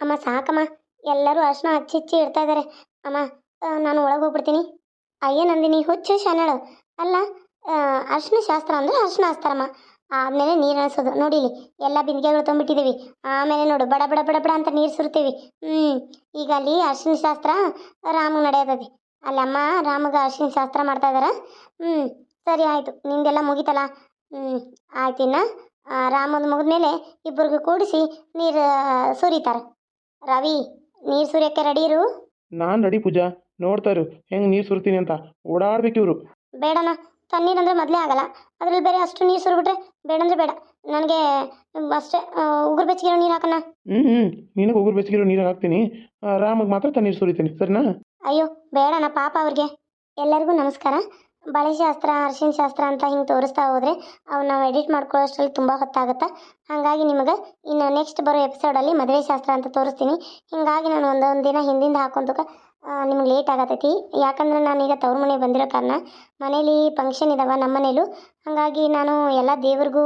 ಅಮ್ಮ ಸಾಕಮ್ಮ, ಎಲ್ಲರೂ ಅರ್ಶನ ಹಚ್ಚಿ ಹಚ್ಚಿ ಇಡ್ತಾ ಅಮ್ಮ ನಾನು ಒಳಗೆ ಹೋಗ್ಬಿಡ್ತೀನಿ. ಅಯ್ಯ ನಂದಿನಿ, ಹುಚ್ಚು ಶನಳು ಅಲ್ಲ ಅರ್ಶನ ಶಾಸ್ತ್ರ ಅಂದ್ರೆ ಅರ್ಶನ ಹಚ್ತಾರಮ್ಮ ಆಮೇಲೆ ನೀರು ಅನಿಸೋದು ನೋಡಿ ಇಲ್ಲಿ, ಎಲ್ಲ ಬಿಂದಿಗೆಗಳು ತುಂಬಿಟ್ಟಿದ್ದೀವಿ ಆಮೇಲೆ ನೋಡು, ಬಡ ಬಡ ಬಡ ಬಡ ಅಂತ ನೀರು ಸುರ್ತೀವಿ. ಹ್ಞೂ ಈಗ ಅಲ್ಲಿ ಅರ್ಶಿನ ಶಾಸ್ತ್ರ ರಾಮಗೆ ನಡೆಯೋದದಿ. ಅಲ್ಲಮ್ಮ ರಾಮಗ ಅರ್ಶಿನ ಶಾಸ್ತ್ರ ಮಾಡ್ತಾ ಇದಾರ? ಹ್ಞೂ ಸರಿ ಆಯಿತು, ನಿಂದೆಲ್ಲ ಮುಗೀತಲ್ಲ? ಹ್ಞೂ ಆಯ್ತಿನ್ನ ಮುಗಿದ ಮುಗಿದ್ಮೇಲೆ ಇಬ್ಬರಿಗೂ ಕೂಡಿಸಿ ನೀರು ಸುರಿತಾರೆ. ರವಿ ನೀರು ಸುರಿಯಕ್ಕೆ ರೆಡಿ ಇರು. ನಾನು ರೆಡಿ ಪೂಜಾ. ನೋಡ್ತಾ ಇರು ಹೆಂಗೆ ನೀರು ಸುರ್ತೀನಿ ಅಂತ. ಓಡಾಡ್ಬೇಕು ಇವರು. ಬೇಡಣ್ಣ ತಣ್ಣೀರು ಅಂದರೆ ಮೊದಲೇ ಆಗಲ್ಲ. ಅದ್ರಲ್ಲಿ ಬೇರೆ ಅಷ್ಟು ನೀರು ಸುರಿಬಿಟ್ರೆ ಬೇಡ ಅಂದ್ರೆ ಬೇಡ. ನನಗೆ ಅಷ್ಟೇ ಉಗುರು ಬೆಚ್ಚಗಿರೋ ನೀರು ಹಾಕಣ್ಣ. ಹ್ಞೂ ಹ್ಞೂ ನಿನಗೆ ಉಗುರು ಬೆಚ್ಚಗಿರೋ ನೀರು ಹಾಕ್ತೀನಿ. ರಾಮಗ್ ಮಾತ್ರ ತಣ್ಣೀರು ಸುರಿತೀನಿ ಸರಿನಾ? ಅಯ್ಯೋ ಬೇಡಣ್ಣ ಪಾಪ ಅವ್ರಿಗೆ. ಎಲ್ಲರಿಗೂ ನಮಸ್ಕಾರ. ಬಳೆ ಶಾಸ್ತ್ರ, ಅರಿಶಿನ ಶಾಸ್ತ್ರ ಅಂತ ಹಿಂಗೆ ತೋರಿಸ್ತಾ ಹೋದರೆ ಅವು ನಾವು ಎಡಿಟ್ ಮಾಡ್ಕೊಳ್ಳೋಷ್ಟರಲ್ಲಿ ತುಂಬ ಹೊತ್ತಾಗುತ್ತೆ? ಹಾಗಾಗಿ ನಿಮಗೆ ಇನ್ನು ನೆಕ್ಸ್ಟ್ ಬರೋ ಎಪಿಸೋಡಲ್ಲಿ ಮದುವೆ ಶಾಸ್ತ್ರ ಅಂತ ತೋರಿಸ್ತೀನಿ. ಹೀಗಾಗಿ ನಾನು ಒಂದೊಂದು ದಿನ ಹಿಂದಿಂದ ಹಾಕೊಂತಕ ನಿಮ್ಗೆ ಲೇಟ್ ಆಗತೈತಿ. ಯಾಕಂದ್ರೆ ನಾನೀಗ ತವ್ರ ಮನೆಗೆ ಬಂದಿರೋ ಕಾರಣ ಮನೇಲಿ ಫಂಕ್ಷನ್ ಇದಾವ ನಮ್ಮ ಮನೇಲೂ. ಹಾಗಾಗಿ ನಾನು ಎಲ್ಲ ದೇವ್ರಿಗೂ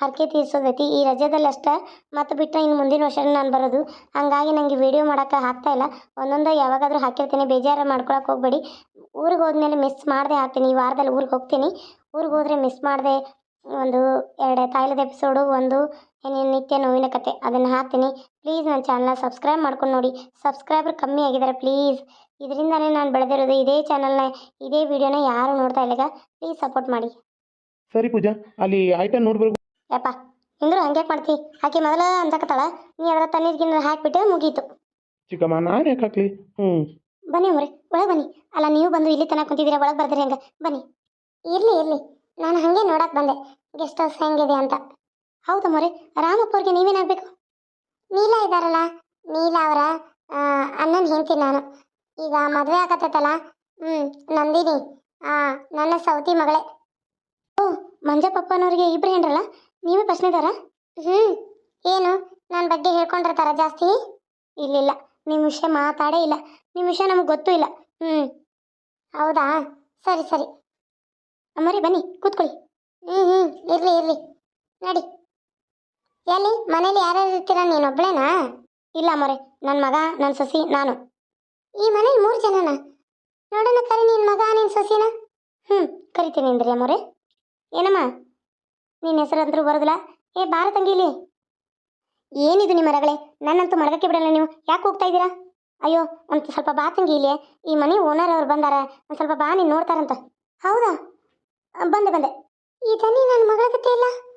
ಹರಕೆ ತೀರಿಸೋದೈತಿ. ಈ ರಜದಲ್ಲಿ ಅಷ್ಟೇ ಮತ್ತು ಬಿಟ್ಟರೆ ಇನ್ನು ಮುಂದಿನ ವರ್ಷ ನಾನು ಬರೋದು. ಹಾಗಾಗಿ ನನಗೆ ವಿಡಿಯೋ ಮಾಡೋಕ್ಕೆ ಇಲ್ಲ. ಒಂದೊಂದು ಯಾವಾಗಾದರೂ ಹಾಕಿರ್ತೀನಿ. ಬೇಜಾರು ಮಾಡ್ಕೊಳಕ್ಕೆ ಹೋಗಬೇಡಿ. ಊರಿಗೆ ಹೋದ್ಮೇಲೆ ಮಿಸ್ ಮಾಡದೆ ಹಾಕ್ತೀನಿ ಈ ವಾರದಲ್ಲಿ ಊರಿಗೆ ಹೋಗ್ತೀನಿ. ಊರಿಗೆ ಹೋದರೆ ಮಿಸ್ ಮಾಡದೆ ಒಂದು ಎರಡು ತಾಯಿಲದ ಎಪಿಸೋಡು ಒಂದು ಏನೇನು ನಿತ್ಯ ನೋವಿನ ಕತೆ ಅದನ್ನು ಹಾಕ್ತೀನಿ. ಪ್ಲೀಸ್ ನನ್ನ ಚಾನಲ್ನ ಸಬ್ಸ್ಕ್ರೈಬ್ ಮಾಡ್ಕೊಂಡು ನೋಡಿ. ಸಬ್ಸ್ಕ್ರೈಬರ್ ಕಮ್ಮಿ ಆಗಿದ್ದಾರೆ ಪ್ಲೀಸ್ ಇದರಿಂದನೇ ನಾನು ಬೆಳೆದಿರೋದು ಇದೇ ಚಾನಲ್ನ ಇದೇ ವಿಡಿಯೋನ ಯಾರು ನೋಡ್ತಾ ಇಲ್ಲ ಪ್ಲೀಸ್ ಸಪೋರ್ಟ್ ಮಾಡಿ. ಸರಿ ಪೂಜಾ ಅಲ್ಲಿ ಆಯ್ತಾ ನೋಡ್ಬೇಕು ಯಪ್ಪ ಇಂದ್ರು ಹಂಗೆ ಮಾಡ್ತಿ? ಆಕೆ ಮೊದಲ ಅಂದಕತ್ತಾಳ ನೀ ಅದರ ತಣ್ಣೀರು ಗಿನ್ನೀರು ಹಾಕಿಬಿಟ್ಟೆ ಮುಗೀತು. ಚಿಕ್ಕಮ್ಮ ನಾನು ಯಾಕೆ ಹಾಕ್ಲಿ? ಹ್ಞೂ ಬನ್ನಿ ಅವ್ರೆ ಒಳಗೆ ಬನ್ನಿ. ಅಲ್ಲ ನೀವು ಬಂದು ಇಲ್ಲಿ ತನಕ ಕುಂತಿದ್ದೀರಾ ಒಳಗೆ ಬರ್ದ್ರಿ ಹಂಗೆ. ಬನ್ನಿ. ಇರಲಿ ಇರಲಿ. ನಾನು ಹಾಗೆ ನೋಡಕ್ಕೆ ಬಂದೆ. ಗೆಸ್ಟ್ ಹೌಸ್ ಹೆಂಗಿದೆ ಅಂತ. ಹೌದಾ ಮೊರೆ ರಾಮಪ್ಪ ಅವ್ರಿಗೆ ನೀವೇನಾಗಬೇಕು? ನೀಲ ಇದ್ದಾರಲ್ಲ, ನೀಲಾ ಅವರ ಅಣ್ಣನ ಹೆಂಡ್ತಿ ನಾನು. ಈಗ ಮದುವೆ ಆಗತ್ತೈತಲ್ಲ ಹ್ಞೂ ನಂದಿನಿ ನನ್ನ ಸೌತಿ ಮಗಳೇ. ಓ, ಮಂಜಪ್ಪನವ್ರಿಗೆ ಇಬ್ರು ಹೆಂಡ್ರಲ್ಲ, ನೀವೇ ಪ್ರಶ್ನೆದಾರ ಹ್ಞೂ ಏನು ನನ್ನ ಬಗ್ಗೆ ಹೇಳ್ಕೊಂಡಿರ್ತಾರ ಜಾಸ್ತಿ? ಇಲ್ಲಿಲ್ಲ ನಿಮ್ಮ ವಿಷಯ ಮಾತಾಡೇ ಇಲ್ಲ ನಿಮ್ಮ ವಿಷಯ ನಮಗೆ ಗೊತ್ತೂ ಇಲ್ಲ. ಹ್ಞೂ ಹೌದಾ? ಸರಿ ಸರಿ. ಅಮ್ಮರಿ ಬನ್ನಿ, ಕೂತ್ಕೊಳ್ಳಿ. ಹ್ಞೂ ಹ್ಞೂ ಇರಲಿ ಇರಲಿ. ನಡಿ. ಎಲ್ಲಿ? ಮನೇಲಿ ಯಾರ್ಯಾರು ಇರ್ತೀರ? ನೀನೊಬ್ಳೇನಾ ಇಲ್ಲ ಮೊರೆ ನನ್ನ ಮಗ ನನ್ನ ಸೊಸಿ, ನಾನು. ಈ ಮನೇಲಿ ಮೂರು ಜನನ? ನೋಡೋಣ ಕರಿ ನಿನ್ನ ಮಗ ನಿನ್ನ ಸೊಸಿನ. ಹ್ಞೂ ಕರಿತೀನಿ ಅಂದ್ರಿ ಮೊರೆ. ಏನಮ್ಮ? ನಿನ್ನ ಹೆಸರು ಅಂದ್ರೂ ಬರೋದಿಲ್ಲ. ಏ, ಬಾರ ತಂಗಿಲಿ. ಏನಿದು ನಿಮ್ಮ ಮರಗಳೇ ನನ್ನಂತೂ ಮಡಗಕ್ಕೆ ಬಿಡಲ್ಲ ನೀವು. ಯಾಕೆ ಹೋಗ್ತಾ ಇದ್ದೀರಾ? ಅಯ್ಯೋ, ಒಂದು ಸ್ವಲ್ಪ ಬಾ ತಂಗಿ ಇಲ್ಲಿ ಈ ಮನೆ ಓನರ್ ಅವ್ರು ಬಂದಾರ. ಒಂದು ಸ್ವಲ್ಪ ಬಾ, ನೀನು ನೋಡ್ತಾರಂತ. ಹೌದಾ? ಬಂದೆ ಬಂದೆ. ಈ ತನಿ ನನ್ನ ಮಗಳ ಕತೆ ಇಲ್ಲ?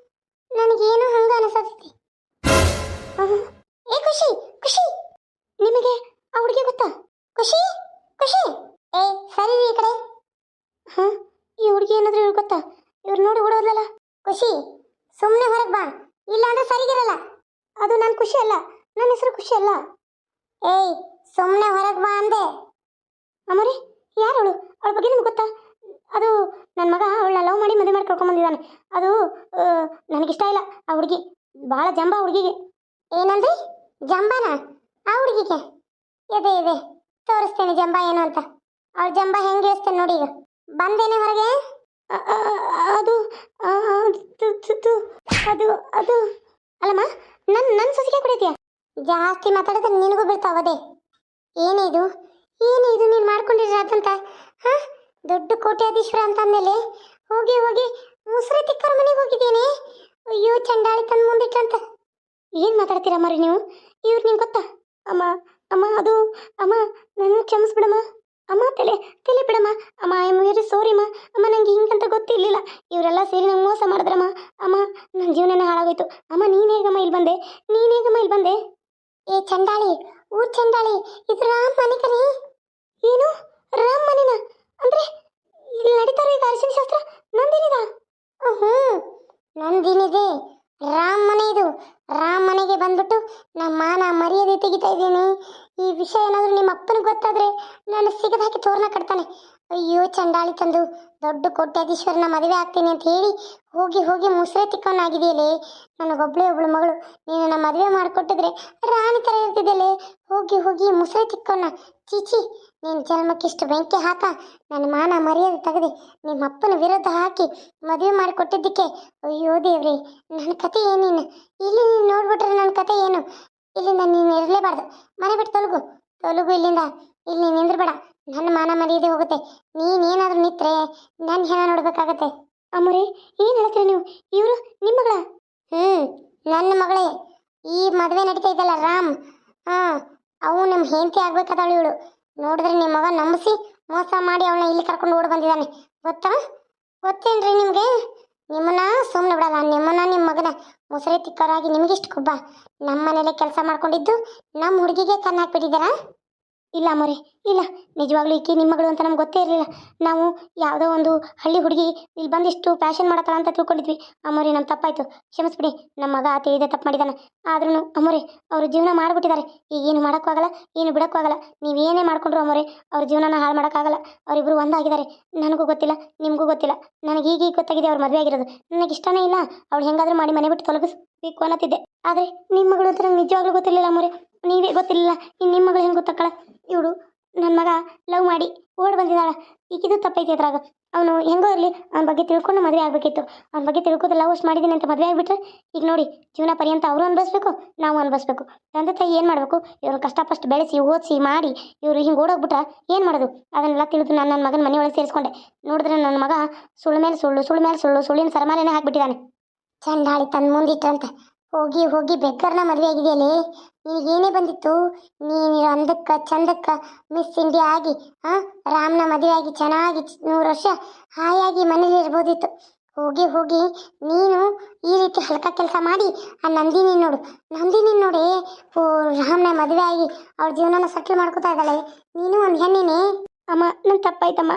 ಸುಮ್ಮನೆ ಹೊರಗೆ ಬಾ. ಇಲ್ಲ ಅಂದ್ರೆ ಸರಿಗಿರಲ್ಲ. ಅದು ನನ್ನ ಖುಷಿ ಅಲ್ಲ. ನನ್ನ ಹೆಸರು ಖುಷಿ ಅಲ್ಲ. ಏಯ್ ಸುಮ್ಮನೆ ಹೊರಗೆ ಬಾ ಅಂದೆ. ಅಮ್ಮರಿ ಯಾರು ಅವಳು? ಅವಳ ಬಗ್ಗೆ ನಿಮ್ಗೆ ಗೊತ್ತಾ? ಅದು ನನ್ನ ಮಗ ಅವಳನ್ನ ಲವ್ ಮಾಡಿ ಮದುವೆ ಮಾಡಿ ಕರ್ಕೊಂಬಂದಿದ್ದಾನೆ ಅದು ನನಗಿಷ್ಟ ಇಲ್ಲ ಆ ಹುಡುಗಿ. ಭಾಳ ಜಂಬ ಹುಡುಗಿಗೆ. ಏನಂದ್ರಿ? ಜಂಬನ? ಆ ಹುಡುಗಿಗೆ? ಇದೆ ಇದೆ ತೋರಿಸ್ತೇನೆ ಜಂಬ ಏನು ಅಂತ. ಅವಳ ಜಂಬ ಹೆಂಗೆ ಇಳಿಸ್ತೇನೆ ನೋಡಿ ಈಗ. ಬಂದೇನೆ ಹೊರಗೆ? ಅದು ಅದು, ಅದು- ಅಲ್ಲಮ್ಮ ನನ್ನ ನನ್ನ ಸೊಸಿಗೆ ಕುಡಿತೀಯ ಜಾಸ್ತಿ ಮಾತಾಡಿದ್ರೆ ನಿನಗೂ ಬೀಳ್ತಾವದೆ ಏನಿದು? ಏನಿದು ನೀನು ಮಾಡ್ಕೊಂಡಿರ ಹಾ? ದೊಡ್ಡ ಕೋಟ್ಯಾಧೀಶ್ವರ ಅಂತ ಅಂದಮೇಲೆ? ಹೋಗಿ ಹೋಗಿ ಮುಸ್ರೆ ತಿಕ್ಕರ ಮನೆಗೆ ಹೋಗಿದ್ದೀನಿ. ಅಯ್ಯೋ, ಚಂಡಾಳಿ ತಂದು ಮುಂದಿಟ್ಟಂತ ಏನು ಮಾತಾಡ್ತೀರಾ ಮರಿ ನೀವು? ಇವ್ರು ನಿಮ್ಗೆ ಗೊತ್ತಾ? ಅಮ್ಮ ಅಮ್ಮ, ಅದು, ಅಮ್ಮ, ನನ್ನ ಕ್ಷಮಿಸ್ಬಿಡಮ್ಮ. ಅಮ್ಮ, ತಲೆ ತಲೆ ಬಿಡಮ್ಮ. ಅಮ್ಮ ಐ ಎಂ ವೆರಿ ಸೋರಿ ಅಮ್ಮ, ನಂಗೆ ಹಿಂಗಂತ ಗೊತ್ತಿರಲಿಲ್ಲ. ಇವರೆಲ್ಲ ಸೇರಿ ನಂಗೆ ಮೋಸ ಜೀವನನೇ ಅಮ್ಮ, ನೀನು ಹೇಗಮ್ಮ ಇಲ್ಲಿ ಬಂದೆ? ನೀನು ಹೇಗಮ್ಮ ಇಲ್ಲಿ ಬಂದೆ? ಏ ಚಂಡಾಳಿ ಊರ್ ಚಂಡಾಳಿ ಇದು ರಾಮ್ ಮನೆ ಕಣೆ ಏನು? ರಾಮ್ ಮನೆನ? ಅಂದ್ರೆ ಇಲ್ಲಿ ನಡೀತಾರೋ ಈಗ ಅರಿಶಿನ ಶಾಸ್ತ್ರ? ನಂದಿನಿದ? ಹ್ಞೂ ನಂದಿನಿದೆ? ರಾಮ್ ಮನೆ ಇದು. ರಾಮ್ ಮನೆಗೆ ಬಂದ್ಬಿಟ್ಟು ನಮ್ಮ ಮಾನ ಮರ್ಯಾದೆ ತೆಗಿತಾ ಇದ್ದೀನಿ. ಈ ವಿಷಯ ಏನಾದರೂ ನಿಮ್ಮ ಅಪ್ಪನಿಗೆ ಗೊತ್ತಾದರೆ ನಾನು ಸಿಗದ ಹಾಕಿ ತೋರಣ ಕಟ್ತಾನೆ. ಅಯ್ಯೋ ಚಂಡಾಳಿ ತಂದು ದೊಡ್ಡ ಕೋಟ್ಯಾಧೀಶ್ವರನ ಮದುವೆ ಆಗ್ತೀನಿ ಅಂತ ಹೇಳಿ ಹೋಗಿ ಹೋಗಿ ಮುಸ್ರೆ ತಿಕ್ಕೊಂಡಾಗಿದೆಯಲ್ಲೇ? ನನಗೊಬ್ಳೆ ಒಬ್ಳು ಮಗಳು ನೀನು ನನ್ನ ಮದುವೆ ಮಾಡಿಕೊಟ್ಟಿದ್ರೆ ರಾಣಿ ಥರ ಇರ್ತಿದ್ದಲ್ಲೇ? ಹೋಗಿ ಹೋಗಿ ಮುಸ್ರೆ ತಿಕ್ಕೊಂಡ. ಚೀಚಿ, ನೀನು ಜನ್ಮಕ್ಕಿಷ್ಟು ಬೆಂಕಿ ಹಾಕ. ನನ್ನ ಮಾನ ಮರ್ಯಾದೆ ತೆಗೆದು ನಿಮ್ಮ ಅಪ್ಪನ ವಿರುದ್ಧ ಹಾಕಿ ಮದುವೆ ಮಾಡಿಕೊಟ್ಟಿದ್ದಕ್ಕೆ. ಅಯ್ಯೋ ದೇವ್ರಿ, ನನ್ನ ಕತೆ ಏನೇನು ಇಲ್ಲಿ ನೀನು ನೋಡ್ಬಿಟ್ರೆ ನನ್ನ ಕತೆ ಏನು? ಇಲ್ಲಿಂದ ನೀನು ಇರಲೇಬಾರ್ದು. ಮನೆ ಬಿಟ್ಟು ತೊಲಗು. ತೊಲಗು ಇಲ್ಲಿಂದ. ಇಲ್ಲಿ ನಿಂದ್ರಬೇಡ. ನನ್ನ ಮಾನ ಮರ್ಯಾದೆ ಹೋಗುತ್ತೆ. ನೀನೇನಾದ್ರೂ ನಿತ್ರೆ ನನ್ನ ಹೆಣ ನೋಡ್ಬೇಕಾಗತ್ತೆ. ಅಮ್ಮರೇ, ಏನು ಹೇಳ್ತೀರಿ ನೀವು? ಇವರು ನಿಮ್ಮ ಮಗಳ? ಹ್ಞೂ ನನ್ನ ಮಗಳೇ. ಈ ಮದುವೆ ನಡೀತಾ ಇದ್ದಲ್ಲ ರಾಮ್. ಹಾಂ, ಅವು ನಮ್ಮ ಹೆಂಡತಿ ಆಗ್ಬೇಕಾದವಳು ಇವಳು. ನೋಡಿದ್ರೆ ನಿಮ್ಮ ಮಗ ನಂಬಿಸಿ ಮೋಸ ಮಾಡಿ ಅವಳನ್ನ ಇಲ್ಲಿ ಕರ್ಕೊಂಡು ಓಡಿ ಬಂದಿದ್ದಾನೆ. ಗೊತ್ತಾ? ಗೊತ್ತೇನ್ರಿ ನಿಮಗೆ? ನಿಮ್ಮನ್ನ ಸುಮ್ಮನೆ ಬಿಡಲ್ಲ, ನಿಮ್ಮನ್ನ ನಿಮ್ಮ ಮಗನ ಮುಸರೆ ತಿಕ್ಕರಾಗಿ ನಿಮಗಿಷ್ಟು ಕೊಬ್ಬ. ನಮ್ಮ ಮನೇಲೆ ಕೆಲಸ ಮಾಡ್ಕೊಂಡಿದ್ದು ನಮ್ಮ ಹುಡುಗಿಗೆ ಕಣ್ಣು ಹಾಕ್ಬಿಟ್ಟಿದ್ದೀರಾ ಇಲ್ಲ ಅಮ್ಮೋರೆ ಇಲ್ಲ. ನಿಜವಾಗ್ಲೂ ಈಕೆ ನಿಮ್ಮ ಮಗಳು ಅಂತ ನಮ್ಗೆ ಗೊತ್ತೇ ಇರಲಿಲ್ಲ. ನಾವು ಯಾವುದೋ ಒಂದು ಹಳ್ಳಿ ಹುಡುಗಿ ಇಲ್ಲಿ ಬಂದಿಷ್ಟು ಫ್ಯಾಷನ್ ಮಾಡತ್ತಲ್ಲ ಅಂತ ತಿಳ್ಕೊಂಡಿದ್ವಿ. ಅಮ್ಮೋರಿ ನಮ್ಮ ತಪ್ಪಾಯಿತು. ಕ್ಷಮಿಸ್ಬಿಡಿ. ನಮ್ಮ ಮಗ ತಿಳಿದೇ ತಪ್ಪು ಮಾಡಿದಾನೆ. ಆದ್ರೂ ಅಮ್ಮರೇ ಅವರು ಜೀವನ ಮಾಡಿಬಿಟ್ಟಿದ್ದಾರೆ ಈಗ ಏನು ಮಾಡೋಕ್ಕೂ ಆಗಲ್ಲ, ಏನು ಬಿಡೋಕ್ಕಾಗಲ್ಲ ನೀವೇನೇ ಮಾಡ್ಕೊಂಡ್ರು ಅಮ್ಮೋರಿ ಅವ್ರ ಜೀವನನ ಹಾಳು ಮಾಡೋಕ್ಕಾಗಲ್ಲ ಅವರಿಬ್ಬರು ಒಂದಾಗಿದ್ದಾರೆ. ನನಗೂ ಗೊತ್ತಿಲ್ಲ, ನಿಮಗೂ ಗೊತ್ತಿಲ್ಲ. ನನಗೆ ಈಗೀಗ ಗೊತ್ತಾಗಿದೆ ಅವ್ರ ಮದುವೆ ಆಗಿರೋದು. ನನಗೆ ಇಷ್ಟನೇ ಇಲ್ಲ. ಅವಳು ಹೆಂಗಾದ್ರೂ ಮಾಡಿ ಮನೆ ಬಿಟ್ಟು ತೊಲಗಿಸ್ಬೇಕು ಅನ್ನತ್ತಿದ್ದೆ. ಆದರೆ ನಿಮ್ಮ ಮಗಳು ಅಂತ ನಂಗೆ ನಿಜವಾಗ್ಲೂ ಗೊತ್ತಿರಲಿಲ್ಲ ಅಮ್ಮರೇ ನೀವೇ ಗೊತ್ತಿರಲಿಲ್ಲ. ಇನ್ನು ನಿಮ್ಮ ಮಗಳು ಹೆಂಗೆ ಗೊತ್ತಾಕಳ ಇವಳು ನನ್ನ ಮಗ ಲವ್ ಮಾಡಿ ಓಡ್ ಬಂದಿದ್ದಾಳ. ಈಗಿದು ತಪ್ಪೈತಿ ಅದ್ರಾಗ ಅವನು ಹೆಂಗೋ ಇರಲಿ, ಅವನ ಬಗ್ಗೆ ತಿಳ್ಕೊಂಡು ಮದುವೆ ಆಗಬೇಕಿತ್ತು. ಅವನ ಬಗ್ಗೆ ತಿಳ್ಕೊಂಡು ಲವ್ ಅಷ್ಟು ಮಾಡಿದ್ದೀನಿ ಅಂತ ಮದುವೆ ಆಗಿಬಿಟ್ರೆ, ಈಗ ನೋಡಿ, ಜೀವನ ಪರ್ಯಂತ ಅವರು ಅನ್ಭವಿಸ್ಬೇಕು, ನಾವು ಅನ್ಭವಿಸ್ಬೇಕು. ತಂದೆ ತಾಯಿ ಏನು ಮಾಡಬೇಕು? ಇವ್ರು ಕಷ್ಟಪಷ್ಟು ಬೆಳೆಸಿ, ಓದಿಸಿ, ಮಾಡಿ, ಇವರು ಹಿಂಗೆ ಓಡೋಗ್ಬಿಟ್ರೆ ಏನು ಮಾಡೋದು? ಅದನ್ನೆಲ್ಲ ತಿಳಿದು ನಾನು ನನ್ನ ಮಗನ ಮನೆ ಒಳಗೆ ಸೇರಿಸ್ಕೊಂಡೆ. ನೋಡಿದ್ರೆ ನನ್ನ ಮಗ ಸುಳ್ಳು ಮೇಲೆ ಸುಳ್ಳು ಸುಳ್ಳು ಮೇಲೆ ಸುಳ್ಳು, ಸುಳ್ಳಿನ ಸರಮಾಲೆನೇ ಹಾಕ್ಬಿಟ್ಟಿದ್ದಾನೆ. ಚಂಡಾಳಿ ತನ್ನ ಮುಂದಿಟ್ಟಂತೆ ಹೋಗಿ ಹೋಗಿ ಬೆಕ್ಕರ್ನ ಮದುವೆ ಆಗಿದೆಯಲ್ಲೇ? ನಿನಗೇನೇ ಬಂದಿತ್ತು? ನೀನು ಅಂದಕ್ಕ, ಚಂದಕ್ಕ ಮಿಸ್ ಇಂಡಿಯಾ ಆಗಿ, ಹಾಂ? ರಾಮ್ನ ಮದುವೆ ಆಗಿ ಚೆನ್ನಾಗಿ ನೂರು ವರ್ಷ ಹಾಯಾಗಿ ಮನೇಲಿ ಇರ್ಬೋದಿತ್ತು. ಹೋಗಿ ಹೋಗಿ ನೀನು ಈ ರೀತಿ ಹಲ್ಕ ಕೆಲಸ ಮಾಡಿ, ಆ ನಂದಿನಿ ನೋಡು. ನಂದಿನಿ ನೋಡಿ, ಓ, ರಾಮ್ನ ಮದುವೆ ಆಗಿ ಅವ್ರ ಜೀವನನ ಸೆಟ್ಲ್ ಮಾಡ್ಕೋತಾ ಇದ್ದಾಳೆ. ನೀನು ಒಂದು ಹೆಣ್ಣಿನೇ? ಅಮ್ಮ ನನ್ನ ತಪ್ಪಾಯ್ತಮ್ಮ.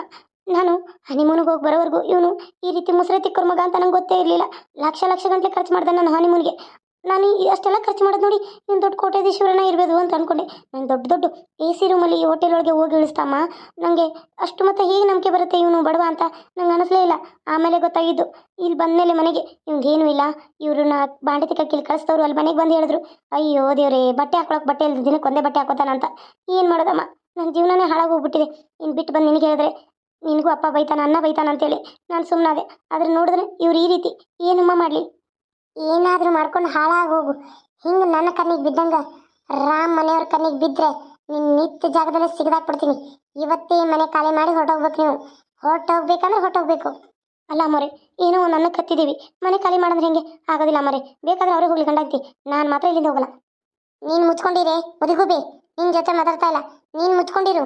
ನಾನು ಹನಿಮೂನಿಗೆ ಹೋಗಿ ಬರೋವರೆಗೂ ಇವನು ಈ ರೀತಿ ಮುಸರತಿ ಮಗ ಅಂತ ನಂಗೆ ಗೊತ್ತೇ ಇರಲಿಲ್ಲ. ಲಕ್ಷ ಲಕ್ಷ ಗಂಟೆ ಖರ್ಚು ಮಾಡಿದೆ ನಾನು ಹನಿಮೂನಿಗೆ ನಾನು ಈ ಅಷ್ಟೆಲ್ಲ ಖರ್ಚು ಮಾಡೋದು ನೋಡಿ ನೀನು ದೊಡ್ಡ ಕೋಟ್ಯಾಧೀಶ್ವರನ ಇರಬೇಕು ಅಂತ ಅನ್ಕೊಂಡೆ. ನಾನು ದೊಡ್ಡ ದೊಡ್ಡ ಎ ಸಿ ರೂಮಲ್ಲಿ ಹೋಟೆಲ್ ಒಳಗೆ ಹೋಗಿ ಇಳಿಸ್ತಮ್ಮ ನನಗೆ ಅಷ್ಟು ಮತ್ತೆ ಹೇಗೆ ನಂಬಿಕೆ ಬರುತ್ತೆ ಇವನು ಬಡವ ಅಂತ ನಂಗೆ ಅನಿಸ್ಲೇ ಇಲ್ಲ. ಆಮೇಲೆ ಗೊತ್ತಾಗಿದ್ದು ಇಲ್ಲಿ ಬಂದಮೇಲೆ ಮನೆಗೆ ಇವ್ನಿಗೇನು ಇಲ್ಲ. ಇವ್ರನ್ನ ಬಾಂಡೆ ತಿಕ್ಕಿಲ್ಲಿ ಕಳಿಸ್ತವ್ರು ಅಲ್ಲಿ ಮನೆಗೆ ಬಂದು ಹೇಳಿದ್ರು, ಅಯ್ಯೋ ದೇವ್ರೇ, ಬಟ್ಟೆ ಹಾಕೊಳಕ್ಕೆ ಬಟ್ಟೆ ಇಲ್ಲದ ದಿನಕ್ಕೆ ಒಂದೇ ಬಟ್ಟೆ ಹಾಕೋತಾನ ಅಂತ ಏನು ಮಾಡೋದಮ್ಮ? ನನ್ನ ಜೀವನನೇ ಹಾಳಾಗೋಗ್ಬಿಟ್ಟಿದೆ ಇನ್ನು ಬಿಟ್ಟು ಬಂದು ನಿನಗೆ ಹೇಳಿದ್ರೆ ನಿನಗೂ ಅಪ್ಪ ಬೈತಾನ ಅನ್ನ ಬೈತಾನ ಅಂತೇಳಿ ನಾನು ಸುಮ್ಮನಾದೆ ಆದ್ರೆ ನೋಡಿದ್ರೆ ಇವ್ರು ಈ ರೀತಿ ಏನಮ್ಮ ಮಾಡಲಿ? ಏನಾದರೂ ಮಾಡ್ಕೊಂಡು ಹಾಳಾಗಿ ಹೋಗು ಹಿಂಗೆ ನನ್ನ ಕಣ್ಣಿಗೆ ಬಿದ್ದಂಗೆ, ರಾಮ್ ಮನೆಯವ್ರ ಕಣ್ಣಿಗೆ ಬಿದ್ದರೆ ನಿನ್ನ ನಿತ್ಯ ಜಾಗದಲ್ಲೇ ಸಿಗದಾಕ್ಬಿಡ್ತೀನಿ. ಇವತ್ತೇ ಮನೆ ಖಾಲಿ ಮಾಡಿ ಹೊರಟೋಗ್ಬೇಕು ನೀವು. ಹೊರಟೋಗ್ಬೇಕಂದ್ರೆ ಹೊರಟೋಗ್ಬೇಕು. ಅಲ್ಲ ಮೊರೆ ಏನೋ ನನ್ನ ಕತ್ತಿದ್ದೀವಿ ಮನೆ ಖಾಲಿ ಮಾಡಿದ್ರೆ ಹೆಂಗೆ? ಆಗೋದಿಲ್ಲ ಮಾರೆ ಬೇಕಾದ್ರೆ ಅವ್ರಿಗೆ ಹೋಗ್ಲಿ ಕಂಡಾಗ್ತಿ ನಾನು ಮಾತ್ರ ಇಲ್ಲಿಂದ ಹೋಗಲ್ಲ. ನೀನು ಮುಚ್ಕೊಂಡಿರೇ ಬೇ ನಿನ್ನ ಜೊತೆ ಮಾತಾಡ್ತಾ ಇಲ್ಲ. ನೀನು ಮುಚ್ಕೊಂಡಿರು.